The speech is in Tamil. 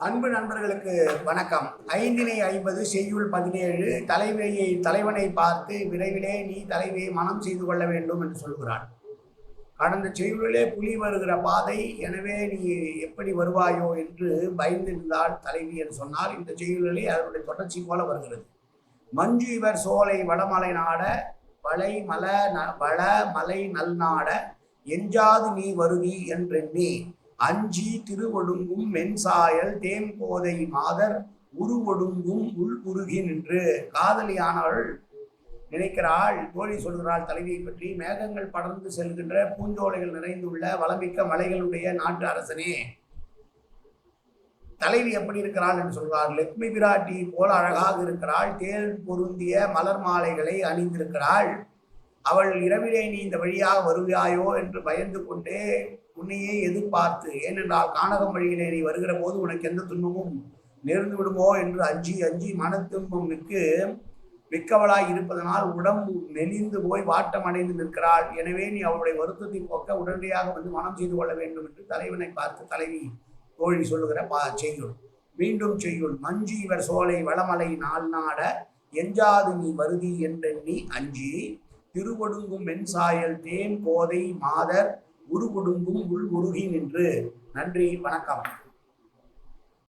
அன்பு நண்பர்களுக்கு வணக்கம். ஐந்தினை ஐம்பது செய்யுள் பதினேழு தலைவியை தலைவனை பார்த்து விரைவிலே நீ தலைவியை மனம் செய்து கொள்ள வேண்டும் என்று சொல்கிறான் கடந்த செய்யுளிலே புலி வருகிற பாதை எனவே நீ எப்படி வருவாயோ என்று பயந்திருந்தால் தலைவி என்று சொன்னால் இந்த செய்யுளிலே அதனுடைய தொடர்ச்சி போல வருகிறது. மஞ்சு இவர் சோலை வடமலை நாட வளை மல ந- வள மலை நல்நாட எஞ்சாது நீ வருவி என்றெண்ணி. அஞ்சி திருவொடுங்கும் மென்சாயல் தேன் போதை மாதர் உருவொடுங்கும் உள் உருகி நின்று. காதலியானவள் நினைக்கிறாள் தோழி சொல்கிறாள் தலைவியை பற்றி மேகங்கள் படர்ந்து செல்கின்ற பூஞ்சோலைகள் நிறைந்துள்ள வளமிக்க மலைகளுடைய நாட்டு அரசனே. தலைவி எப்படி இருக்கிறாள் என்று சொல்கிறார் லட்சுமி பிராட்டி போல அழகாக இருக்கிறாள். தேல் பொருந்திய மலர் மாலைகளை அணிந்திருக்கிறாள். அவள் இரவிலே நீ இந்த வழியாக வருவாயோ என்று பயந்து கொண்டே உன்னையே எதிர்பார்த்து ஏனென்றால் கானகம் வழியிலே நீ வருகிற போது உனக்கு எந்த துன்பமும் நேர்ந்து விடுமோ? என்று அஞ்சி அஞ்சி மன துன்பம் மிக்கு மிக்கவளாய் இருப்பதனால் உடம்பு நெளிந்து போய் வாட்டம் அடைந்து நிற்கிறாள். எனவே நீ அவளுடைய வருத்தத்தை போக்க உடனடியாக வந்து மனம் செய்து கொள்ள வேண்டும் என்று தலைவனை பார்த்து தலைவி தோழி சொல்லுகிற பா செய்யுள் மீண்டும் செய்யுள். மஞ்சு இவர் சோலை வளமலை நாள் நாட எஞ்சாது நீ வருதி என்றெண்ணி அஞ்சி திருவொடுங்கும் மென்சாயல் தேன் கோதை மாதர் உருவொடுங்கும் உள் உருகி நின்று. நன்றி வணக்கம்.